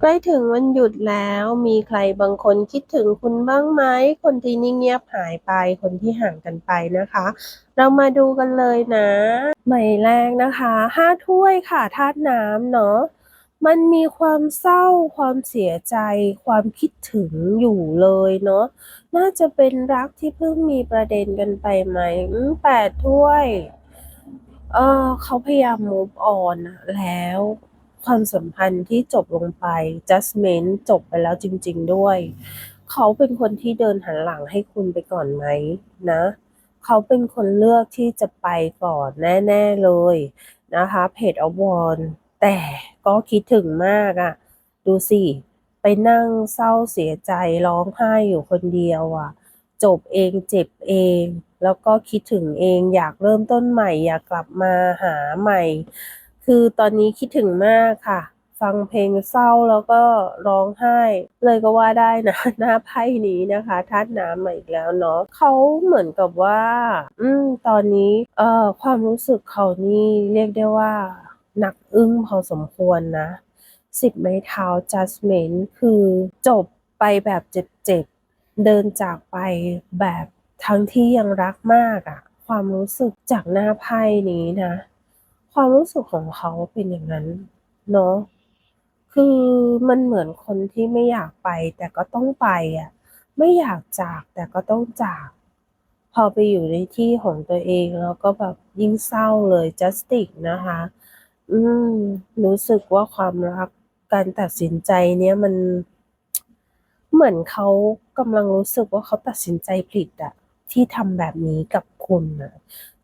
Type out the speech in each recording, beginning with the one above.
ใกล้ถึงวันหยุดแล้ว มีใครบางคนคิดถึงคุณบ้างไหม คนที่นิ่งเงียบหายไป คนที่ห่างกันไปนะคะ เรามาดูกันเลยนะ ใหม่แรกนะคะห้าถ้วยค่ะธาตุน้ำเนาะ มันมีความเศร้า ความเสียใจ ความคิดถึงอยู่เลยเนาะ น่าจะเป็นรักที่เพิ่งมีประเด็นกันไปไหมแปดถ้วย เออเขาพยายาม move on อะแล้ว ความสัมพันธ์ที่จบลงไป judgment จบไปแล้วจริง ๆ ด้วย เขาเป็นคนที่เดินหันหลังให้คุณไปก่อนไหมนะ เขาเป็นคนเลือกที่จะไปก่อนแน่ ๆ เลยนะคะ Page of Wands แต่ก็คิดถึงมากอะดูสิ ไปนั่งเศร้าเสียใจร้องไห้อยู่คนเดียวอะ จบเองเจ็บเอง แล้วก็คิดถึงเองอยากเริ่มต้นใหม่ อยากกลับมาหาใหม่ คือตอนนี้คิดถึงมากค่ะ ฟังเพลงเศร้าแล้วก็ร้องไห้ เลยก็ว่าได้นะ หน้าไพ่นี้นะคะธาตุน้ำมาอีกแล้วเนาะเขาเหมือนกับว่า อืม ตอนนี้ เอ่อ ความรู้สึกเขานี่เรียกได้ว่า หนักอึ้งพอสมควรนะสิบไม้เท้า judgment คือจบไปแบบเจ็บๆ เดินจากไปแบบทั้งที่ยังรักมากอะความรู้สึกจากหน้าไพ่นี้นะ ความรู้สึกของเขาเป็นอย่างนั้นเนาะคือมันเหมือนคนที่ไม่อยากไป แต่ก็ต้องไปอะ ไม่อยากจากแต่ก็ต้องจาก พอไปอยู่ในที่ของตัวเองแล้วก็แบบยิ่งเศร้าเลย justice นะคะ อืม รู้สึกว่าความรักการตัดสินใจเนี้ยมัน เหมือนเขากำลังรู้สึกว่าเขาตัดสินใจผิดอะที่ทำแบบนี้กับคุณนะ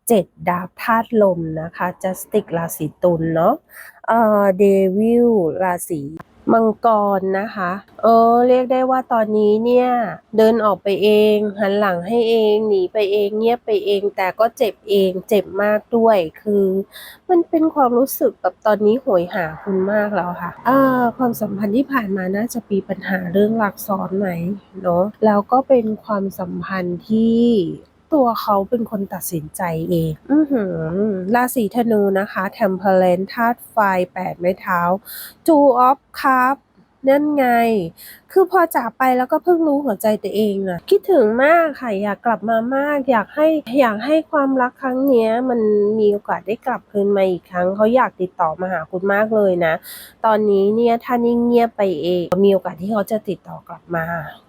7 ดาบธาตุลมนะคะ justice ราศีตุลเนาะเอ่อ devil ราศีมังกรนะคะ เออ เรียกได้ว่าตอนนี้เนี่ย เดินออกไปเอง หันหลังให้เอง หนีไปเอง เงียบไปเอง แต่ก็เจ็บเอง เจ็บมากด้วย คือ มันเป็นความรู้สึกแบบตอนนี้โหยหาคุณมากแล้วค่ะอ่าความสัมพันธ์ที่ผ่านมาน่าจะมีปัญหาเรื่องรักซ้อนไหมเนาะ แล้วก็เป็นความสัมพันธ์ที่ ตัวเขาเป็นคนตัดสินใจเองอือหือราศีธนูนะคะ Temperance ธาตุไฟ8ไม้เท้า Two of Cups นั่นไง คือพอจากไปแล้วก็เพิ่งรู้หัวใจตัวเองอะคิดถึงมากค่ะ อยากกลับมามาก อยากให้อยากให้ความรักครั้งเนี้ย มันมีโอกาสได้กลับคืนมาอีกครั้ง เขาอยากติดต่อมาหาคุณมากเลยนะ ตอนนี้เนี่ยถ้านิ่งเงียบไปเอง มีโอกาสที่เขาจะติดต่อกลับมา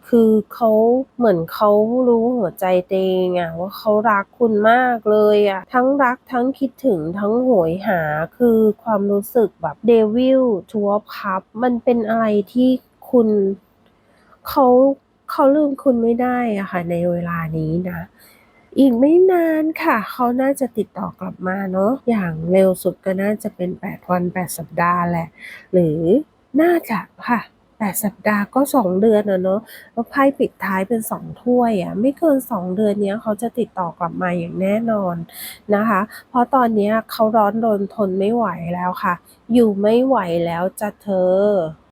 คือเขาเหมือนเขารู้หัวใจตัวเองอะว่าเขารักคุณมากเลยอะทั้งรักทั้งคิดถึงทั้งโหยหาคือความรู้สึกแบบ Devil Two of Cups มันเป็นอะไรที่คุณเขาเขาลืมคุณไม่ได้อะค่ะ ในเวลานี้นะ อีกไม่นานค่ะ เขาน่าจะติดต่อกลับมาเนาะอย่างเร็วสุดก็น่าจะเป็น 8 วัน 8 สัปดาห์แหละ หรือน่าจะค่ะ 8 สัปดาห์ก็ 2 เดือนอะเนาะแล้วไพ่ปิดท้ายเป็น 2 ถ้วยอะไม่เกิน 2 เดือนเนี้ยเขาจะติดต่อกลับมาอย่างแน่นอนนะคะ เพราะตอนนี้เขาร้อนรนทนไม่ไหวแล้วค่ะ อยู่ไม่ไหวแล้วจ้ะเธอ